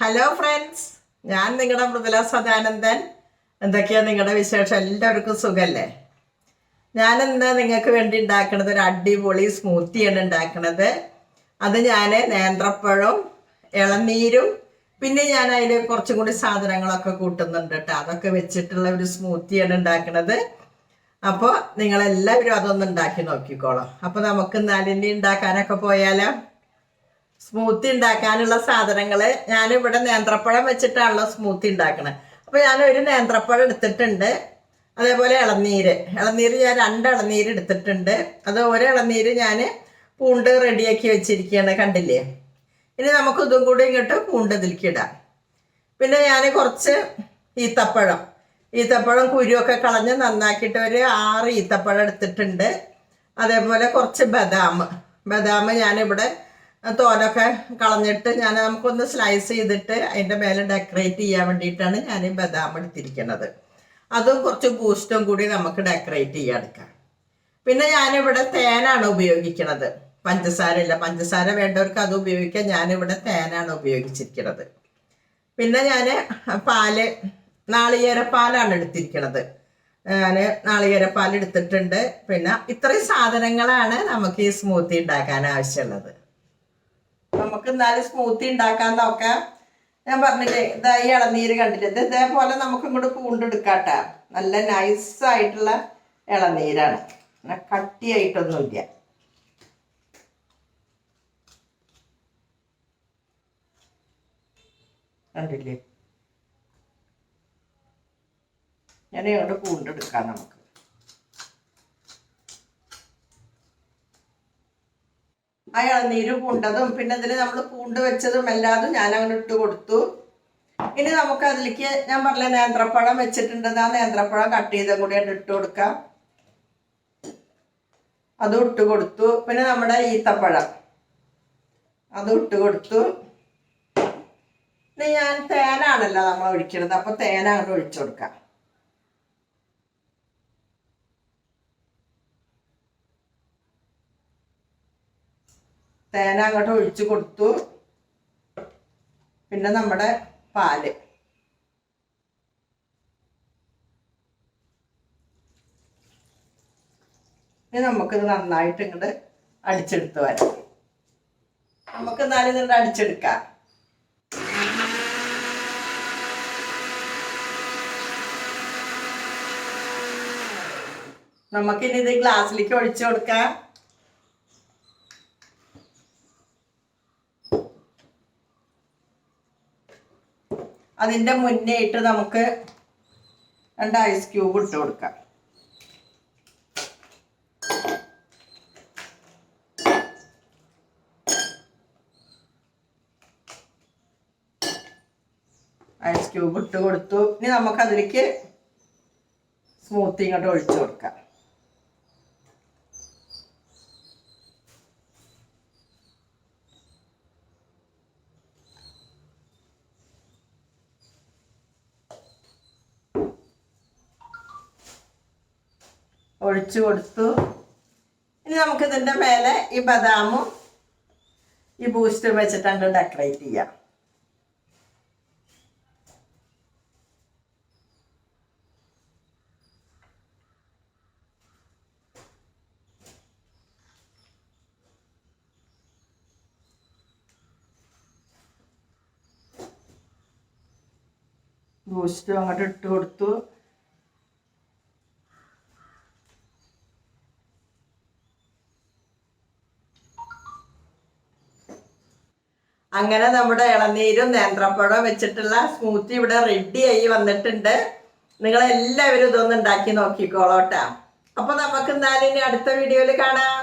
Hello friends ഞാൻ നിങ്ങളുടെ മൃദുല സദാനന്ദൻ. എന്തൊക്കെയാണ് നിങ്ങളുടെ വിശേഷം? എല്ലാവർക്കും സുഖല്ലേ? ഇന്ന് നിങ്ങൾക്ക് വേണ്ടി ഉണ്ടാക്കുന്നത് ഒരു അടിപൊളി സ്മൂത്തിയാണ് ഉണ്ടാക്കുന്നത് അത് ഞാൻ നേന്ത്രപ്പഴവും ഇളനീരും പിന്നെ ഞാൻ അതിൽ കുറച്ചും കൂടി സാധനങ്ങളൊക്കെ കൂട്ടുന്നുണ്ട് കേട്ടോ അതൊക്കെ വെച്ചിട്ടുള്ള ഒരു സ്മൂത്തിയാണ് ഉണ്ടാക്കുന്നത് അപ്പോൾ നിങ്ങളെല്ലാവരും അതൊന്ന് ഉണ്ടാക്കി നോക്കിക്കോളാം. അപ്പോൾ നമുക്ക് നാലിന്റെ ഉണ്ടാക്കാനൊക്കെ പോയാലോ? സ്മൂത്തി ഉണ്ടാക്കാനുള്ള സാധനങ്ങൾ ഇവിടെ നേന്ത്രപ്പഴം വെച്ചിട്ടാണല്ലോ സ്മൂത്തി ഉണ്ടാക്കണത് അപ്പോൾ ഒരു നേന്ത്രപ്പഴം എടുത്തിട്ടുണ്ട്. അതേപോലെ ഇളനീര്. ഇളനീര് ഞാൻ രണ്ട് ഇളനീര് എടുത്തിട്ടുണ്ട്. അത് ഒരു ഇളനീര് ഞാൻ പൂണ്ട് റെഡിയാക്കി വെച്ചിരിക്കുകയാണ് കണ്ടില്ലേ? ഇനി നമുക്ക് ഇതും കൂടി ഇങ്ങോട്ട് പൂണ്ട് ഇതിലേക്ക് ഇടാം. പിന്നെ ഞാൻ കുറച്ച് ഈത്തപ്പഴം. ഈത്തപ്പഴം കുരുവൊക്കെ കളഞ്ഞ് നന്നാക്കിയിട്ട് ഒരു ആറ് ഈത്തപ്പഴം എടുത്തിട്ടുണ്ട്. അതേപോലെ കുറച്ച് ബദാം. ബദാം ഞാനിവിടെ തോലൊക്കെ കളഞ്ഞിട്ട് ഞാൻ നമുക്കൊന്ന് സ്ലൈസ് ചെയ്തിട്ട് അതിന്റെ മേലെ ഡെക്കറേറ്റ് ചെയ്യാൻ വേണ്ടിയിട്ടാണ് ഞാൻ ബദാം എടുത്തിരിക്കുന്നത്. അതും കുറച്ച് ബൂസ്റ്റും കൂടി നമുക്ക് ഡെക്കറേറ്റ് ചെയ്യാൻ എടുക്കാം. പിന്നെ ഞാനിവിടെ തേനാണ് ഉപയോഗിക്കുന്നത്. പഞ്ചസാര ഇല്ല പഞ്ചസാര വേണ്ടവർക്ക് അത് ഉപയോഗിക്കാൻ ഞാനിവിടെ തേനാണ് ഉപയോഗിച്ചിരിക്കുന്നത്. പിന്നെ ഞാൻ പാൽ നാളികേരപ്പാലാണ് എടുത്തിരിക്കുന്നത്. ഞാൻ നാളികേരപ്പാൽ എടുത്തിട്ടുണ്ട്. പിന്നെ ഇത്രയും സാധനങ്ങളാണ് നമുക്ക് ഈ സ്മൂത്തി ഉണ്ടാക്കാൻ ആവശ്യമുള്ളത്. നമുക്ക് എന്നാലും സ്മൂത്തി ഉണ്ടാക്കാൻ നോക്കാം ഞാൻ പറഞ്ഞില്ലേ ഇതാ ഈ ഇളനീര് കണ്ടില്ലേ? ഇത് ഇതേപോലെ നമുക്ക് ഇങ്ങോട്ട് പൂണ്ടെടുക്കാട്ടാ. നല്ല നൈസായിട്ടുള്ള ഇളനീരാണ്. കട്ടിയായിട്ടൊന്നുമില്ല. കണ്ടില്ലേ? ഞാൻ ഇങ്ങോട്ട് പൂണ്ടെടുക്കാം നമുക്ക്. ആ ഇളനീര് പൂണ്ടതും പിന്നെ ഇതിൽ നമ്മൾ പൂണ്ട് വെച്ചതും എല്ലാതും ഞാൻ അങ്ങനെ ഇട്ട് കൊടുത്തു. ഇനി നമുക്ക് അതിലേക്ക് ഞാൻ പറഞ്ഞ നേന്ത്രപ്പഴം വെച്ചിട്ടുണ്ട്. ആ നേന്ത്രപ്പഴം കട്ട് ചെയ്തും കൂടി ഇട്ട് കൊടുക്കാം. അതും ഇട്ട് കൊടുത്തു. പിന്നെ നമ്മുടെ ഈത്തപ്പഴം. അതും ഇട്ട് കൊടുത്തു. ഇനി ഞാൻ തേനാണല്ലോ നമ്മൾ ഒഴിക്കുന്നത് അപ്പൊ തേന അങ്ങോട്ട് ഒഴിച്ചു കൊടുക്കാം. തേന അങ്ങോട്ട് ഒഴിച്ചു കൊടുത്തു. പിന്നെ നമ്മുടെ പാൽ. ഇനി നമുക്കിത് നന്നായിട്ട് ഇങ്ങോട്ട് അടിച്ചെടുത്ത് വരാം. നമുക്ക് എന്നാലും ഇതിന്റെ അടിച്ചെടുക്കാം. നമുക്കിനി ഇത് ഗ്ലാസ്സിലേക്ക് ഒഴിച്ചു കൊടുക്കാം. അതിന്റെ മുന്നേ ഇട്ട് നമുക്ക് രണ്ട് ഐസ് ക്യൂബ് ഇട്ട് കൊടുക്കാം. ഐസ് ക്യൂബ് ഇട്ട് കൊടുത്തു. ഇനി നമുക്കതിലേക്ക് സ്മൂത്തി ഇങ്ങോട്ട് ഒഴിച്ചു കൊടുക്കാം. ഒഴിച്ചു കൊടുത്തു. ഇനി നമുക്ക് ഇതിന്റെ മേലെ ഈ ബദാമും ഈ ബൂസ്റ്ററും വെച്ചിട്ട് അങ്ങ് ഡെക്കറേറ്റ് ചെയ്യാം. ബൂസ്റ്റും അങ്ങോട്ട് ഇട്ട് കൊടുത്തു. അങ്ങനെ നമ്മുടെ ഇളനീരും നേന്ത്രപ്പഴവും വെച്ചിട്ടുള്ള സ്മൂത്തി ഇവിടെ റെഡി ആയി വന്നിട്ടുണ്ട്. നിങ്ങൾ എല്ലാവരും ഇതൊന്നും ഉണ്ടാക്കി നോക്കിക്കോളോട്ടാ. അപ്പൊ നമുക്ക് ഇനി അടുത്ത വീഡിയോയിൽ കാണാം.